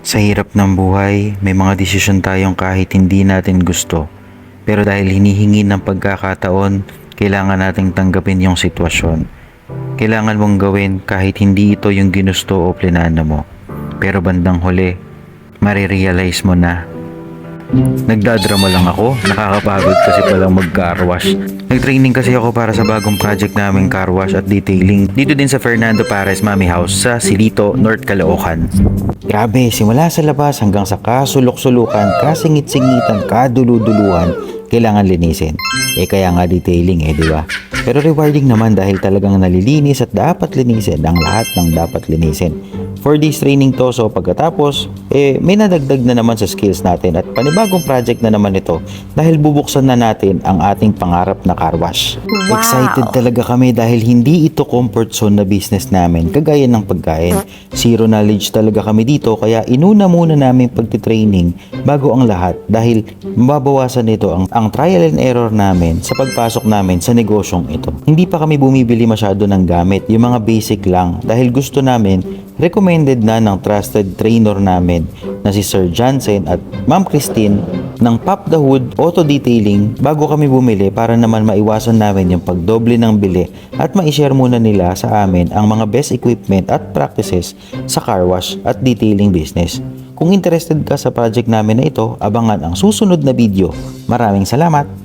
Sa hirap ng buhay, may mga desisyon tayong kahit hindi natin gusto. Pero dahil hinihingi ng pagkakataon, kailangan nating tanggapin yung sitwasyon. Kailangan mong gawin kahit hindi ito yung ginusto o plinano mo. Pero bandang huli, marirealize mo na. Nagdadrama lang ako, nakakapagod kasi palang mag-car wash. Nag-training kasi ako para sa bagong project namin car wash at detailing dito din sa Fernando Pares Mami House sa Silito, North Caloocan. Grabe, simula sa labas hanggang sa kasulok-sulukan, kasingit-singitan, kaduluduluhan, kailangan linisin. Eh kaya nga detailing eh, di ba? Pero rewarding naman dahil talagang nalilinis at dapat linisin ang lahat ng dapat linisin. For this training to, so pagkatapos, eh may nadagdag na naman sa skills natin at panibagong project na naman ito dahil bubuksan na natin ang ating pangarap na car wash. Wow. Excited talaga kami dahil hindi ito comfort zone na business namin kagaya ng pagkain. Zero knowledge talaga kami dito kaya inuna muna namin pagtitraining bago ang lahat dahil mababawasan nito ang, ang trial and error namin sa pagpasok namin sa negosyong ito. Hindi pa kami bumibili masyado ng gamit, yung mga basic lang dahil gusto namin recommended na ng trusted trainer namin na si Sir Jansen at Ma'am Christine ng Pop the Hood Auto Detailing bago kami bumili para naman maiwasan namin yung pagdoble ng bili at ma-share muna nila sa amin ang mga best equipment at practices sa car wash at detailing business. Kung interested ka sa project namin na ito, abangan ang susunod na video. Maraming salamat!